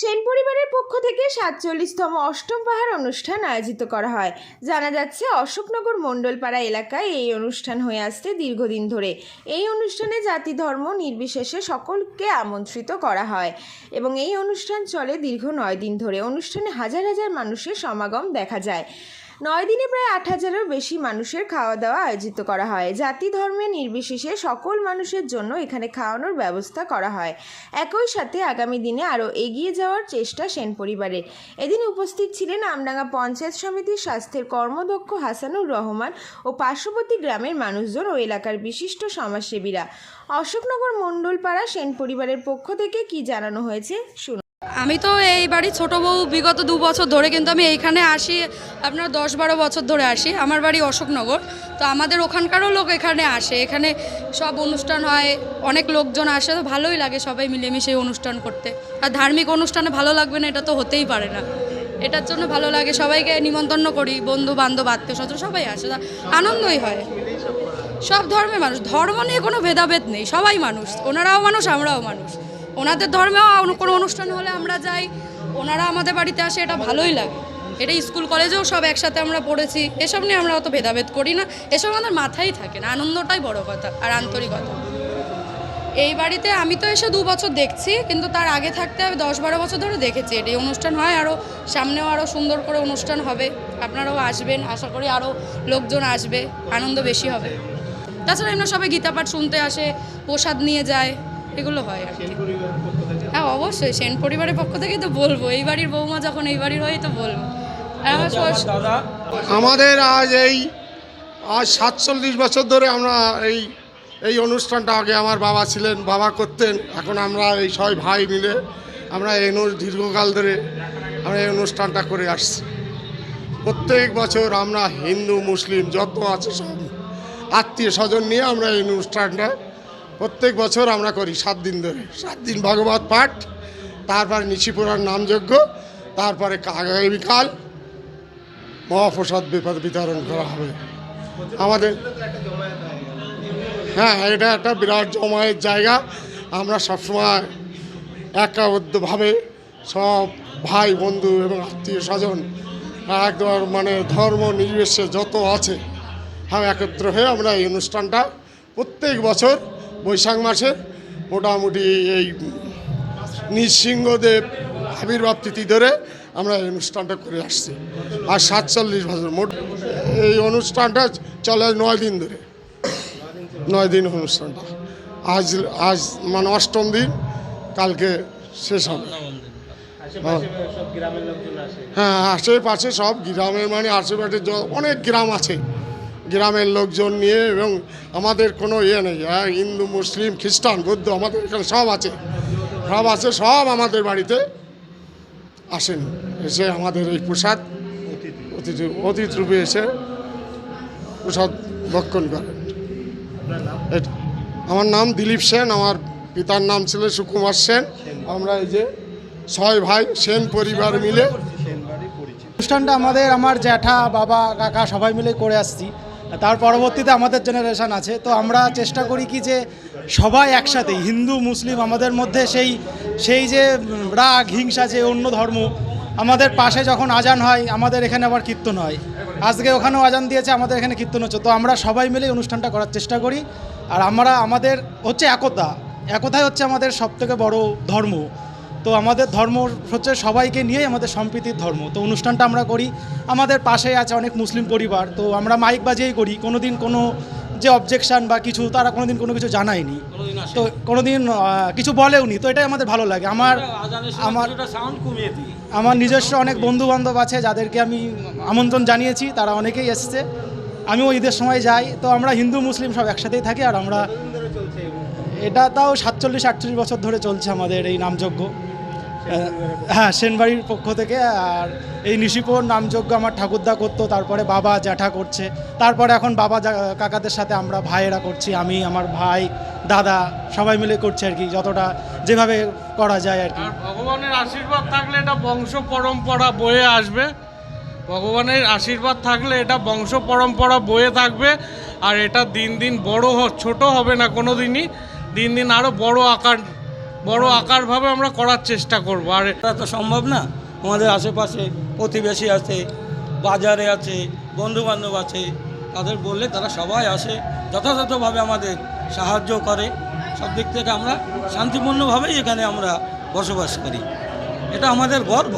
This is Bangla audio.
সেন পরিবারের পক্ষ থেকে সাতচল্লিশতম অষ্টম পাহাড় অনুষ্ঠান আয়োজিত করা হয়। জানা যাচ্ছে, অশোকনগর মণ্ডলপাড়া এলাকায় এই অনুষ্ঠান হয়ে আসছে দীর্ঘদিন ধরে। এই অনুষ্ঠানে জাতি ধর্ম নির্বিশেষে সকলকে আমন্ত্রিত করা হয় এবং এই অনুষ্ঠান চলে দীর্ঘ নয় দিন ধরে। অনুষ্ঠানে হাজার হাজার মানুষের সমাগম দেখা যায়। নয় দিনে প্রায় আট হাজারের বেশি মানুষের খাওয়া দাওয়া আয়োজিত করা হয়। জাতি ধর্মে নির্বিশেষে সকল মানুষের জন্য এখানে খাওয়ানোর ব্যবস্থা করা হয়। একই সাথে আগামী দিনে আরও এগিয়ে যাওয়ার চেষ্টা সেন পরিবারের। এদিন উপস্থিত ছিলেন আমডাঙ্গা পঞ্চায়েত সমিতির স্বাস্থ্যের কর্মদক্ষ হাসানুর রহমান ও পার্শ্ববর্তী গ্রামের মানুষজন ও এলাকার বিশিষ্ট সমাজসেবীরা। অশোকনগর মণ্ডলপাড়া সেন পরিবারের পক্ষ থেকে কি জানানো হয়েছে, শুনুন। আমি তো এই বাড়ি ছোটো বউ বিগত দু বছর ধরে কিন্তু আমি এইখানে আসি, আপনার দশ বারো বছর ধরে আসি। আমার বাড়ি অশোকনগর। তো আমাদের ওখানকারও লোক এখানে আসে। এখানে সব অনুষ্ঠান হয়, অনেক লোকজন আসে। তো ভালোই লাগে সবাই মিলেমিশে অনুষ্ঠান করতে। আর ধার্মিক অনুষ্ঠানে ভালো লাগবে না, এটা তো হতেই পারে না। এটার জন্য ভালো লাগে। সবাইকে নিমন্ত্রণ করি, বন্ধু, বান্ধব, আত্মীয় স্বজন, সবাই আসে। আনন্দই হয়। সব ধর্মের মানুষ। ধর্ম নিয়ে কোনো ভেদাভেদ নেই। সবাই মানুষ। ওনারাও মানুষ, আমরাও মানুষ। ওনাদের ধর্মেও কোনো অনুষ্ঠান হলে আমরা যাই। ওনারা আমাদের বাড়িতে আসে, এটা ভালোই লাগে। এটা স্কুল, কলেজেও সব একসাথে আমরা পড়েছি। এসব নিয়ে আমরা অত ভেদাভেদ করি না। এসব আমাদের মাথায় থাকে না। আনন্দটাই বড় কথা আর আন্তরিকতা। এই বাড়িতে আমি তো এসে দু বছর দেখছি, কিন্তু তার আগে থাকতে আমি দশ বারো বছর ধরে দেখেছি। এটি অনুষ্ঠান হয় আরও সামনেও আরও সুন্দর করে অনুষ্ঠান হবে। আপনারাও আসবেন, আশা করি আরও লোকজন আসবে, আনন্দ বেশি হবে। তাছাড়া এমনি সবাই গীতাপাঠ শুনতে আসে, প্রসাদ নিয়ে যায়। এগুলো হয় আর কি। হ্যাঁ অবশ্যই সেন পরিবারের পক্ষ থেকেই তো বলব। এই বাড়ির বৌমা যখন এই বাড়ির হয় তো বলব। আমাদের আজ এই আজ সাতচল্লিশ বছর ধরে আমরা এই এই অনুষ্ঠানটা আগে আমার বাবা ছিলেন বাবা করতেন। এখন আমরা এই সবাই ভাই মিলে আমরা এই দীর্ঘকাল ধরে আমরা এই অনুষ্ঠানটা করে আসছি। প্রত্যেক বছর আমরা হিন্দু মুসলিম যত আছে সব আত্মীয় স্বজন নিয়ে আমরা এই অনুষ্ঠানটা প্রত্যেক বছর আমরা করি সাত দিন ধরে। সাত দিন ভগবত পাঠ, তারপর নিশিপুরার নামযজ্ঞ, তারপরে আগামীকাল মহাপ্রসাদ বিতরণ করা হবে। আমাদের হ্যাঁ এটা একটা বিরাট জমায়ের জায়গা। আমরা সবসময় একাবদ্ধভাবে সব ভাই, বন্ধু এবং আত্মীয় স্বজন একদম মানে ধর্ম নির্বিশেষে যত আছে হ্যাঁ একত্র হয়ে আমরা এই অনুষ্ঠানটা প্রত্যেক বছর বৈশাখ মাসে মোটামুটি এই নৃসিংহদেব আবির্ভাব তিথি ধরে আমরা এই অনুষ্ঠানটা করে আসছি। আর সাতচল্লিশ বছর মোট এই অনুষ্ঠানটা চলে নয় দিন ধরে। নয় দিন অনুষ্ঠানটা। আজ আজ মানে অষ্টম দিন কালকে শেষ হবে। হ্যাঁ। আশেপাশে সব গ্রামের মানে আশেপাশে অনেক গ্রাম আছে। গ্রামের লোকজন নিয়ে এবং আমাদের কোনো ইয়ে নেই। হিন্দু, মুসলিম, খ্রিস্টান, বৌদ্ধ আমাদের এখানে সব আছে। সব আছে, সব আমাদের বাড়িতে আসেন। এসে আমাদের এই প্রসাদ, অতিথি রূপে এসে প্রসাদ ভক্ষণ করেন। আমার নাম দিলীপ সেন, আমার পিতার নাম ছিল সুকুমার সেন। আমরা এই যে ছয় ভাই, সেন পরিবার মিলে অনুষ্ঠানটা আমাদের, আমার জ্যাঠা, বাবা, কাকা সবাই মিলে করে আসছি। তার পরবর্তীতে আমাদের জেনারেশন আছে। তো আমরা চেষ্টা করি কি যে সবাই একসাথে, হিন্দু, মুসলিম, আমাদের মধ্যে সেই সেই যে রাগ, হিংসা, যে অন্য ধর্ম, আমাদের পাশে যখন আজান হয়, আমাদের এখানে আবার কীর্তন হয়। আজকে ওখানেও আজান দিয়েছে, আমাদের এখানে কীর্তন হচ্ছে। তো আমরা সবাই মিলে অনুষ্ঠানটা করার চেষ্টা করি। আর আমরা, আমাদের হচ্ছে একতা। একতাই হচ্ছে আমাদের সবথেকে বড় ধর্ম। তো আমাদের ধর্ম হচ্ছে সবাইকে নিয়েই আমাদের সম্প্রীতির ধর্ম। তো অনুষ্ঠানটা আমরা করি। আমাদের পাশে আছে অনেক মুসলিম পরিবার। তো আমরা মাইক বাজিয়েই করি। কোনো দিন কোনো যে অবজেকশন বা কিছু তারা কোনো দিন কোনো কিছু জানায়নি। তো কোনো দিন কিছু বলেওনি। তো এটাই আমাদের ভালো লাগে। আমার আমার আমার নিজস্ব অনেক বন্ধু বান্ধব আছে যাদেরকে আমি আমন্ত্রণ জানিয়েছি। তারা অনেকেই এসছে। আমিও ঈদের সময় যাই। তো আমরা হিন্দু মুসলিম সব একসাথেই থাকি। আর আমরা এটা তাও সাতচল্লিশ আটচল্লিশ বছর ধরে চলছে আমাদের এই নামযজ্ঞ। হ্যাঁ সেনবাড়ির পক্ষ থেকে, আর এই নিশিপুর নামযজ্ঞ আমার ঠাকুরদা করতো, তারপরে বাবা জ্যাঠা করছে, তারপরে এখন বাবা কাকাদের সাথে আমরা ভাইয়েরা করছি, আমি, আমার ভাই, দাদা, সবাই মিলে করছি আর কি, যতটা যেভাবে করা যায় আর কি। ভগবানের আশীর্বাদ থাকলে এটা বংশ পরম্পরা বয়ে আসবে। ভগবানের আশীর্বাদ থাকলে এটা বংশ পরম্পরা বয়ে থাকবে, আর এটা দিন দিন বড় ছোট হবে না কোনো দিনই দিন দিন আরও বড় আকার বড় আকারভাবে আমরা করার চেষ্টা করব। আর এটা তো সম্ভব না। আমাদের আশেপাশে প্রতিবেশী আছে, বাজারে আছে বন্ধু বান্ধব আছে, তাদের বললে তারা সবাই আসে, যথাযথভাবে আমাদের সাহায্য করে। সব দিক থেকে আমরা শান্তিপূর্ণভাবেই এখানে আমরা বসবাস করি। এটা আমাদের গর্ব।